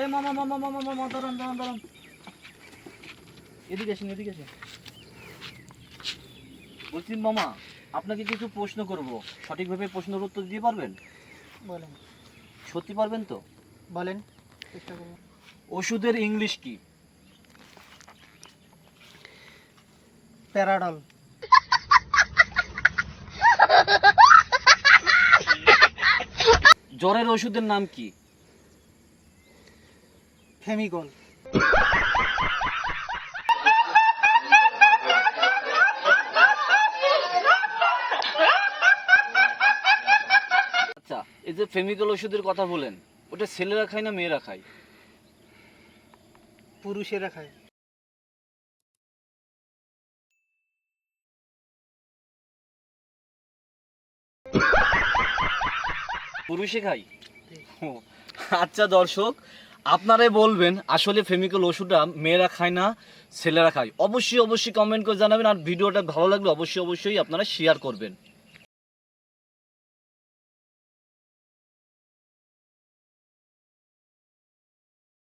এ মামা মামা মামা মামা দাঁড়ান দাঁড়ান দাঁড়ান। এদিকে আসেন এদিকে আসেন। বলছি মামা আপনাকে কিছু প্রশ্ন করব। সঠিকভাবে প্রশ্নের উত্তর দিতে পারবেন? বলেন। সত্যি পারবেন তো? বলেন চেষ্টা করব ওষুধের ইংলিশ কি? প্যারাডল। জ্বরের ওষুধের নাম কি? ফেমিকল আচ্ছা এই যে ফেমিক্যাল ওষুধের কথা বলেন ওটা ছেলেরা খায় না মেয়েরা খায়? পুরুষেরা খায়। পুরুষে খায়? আচ্ছা দর্শক আপনারাই বলবেন, আসলে ফেমিকল ওষুধটা মেয়েরা খায় না, ছেলেরা খায়। অবশ্যই অবশ্যই কমেন্ট করে জানাবেন, আর ভিডিওটা ভালো লাগলে অবশ্যই অবশ্যই আপনারা শেয়ার করবেন।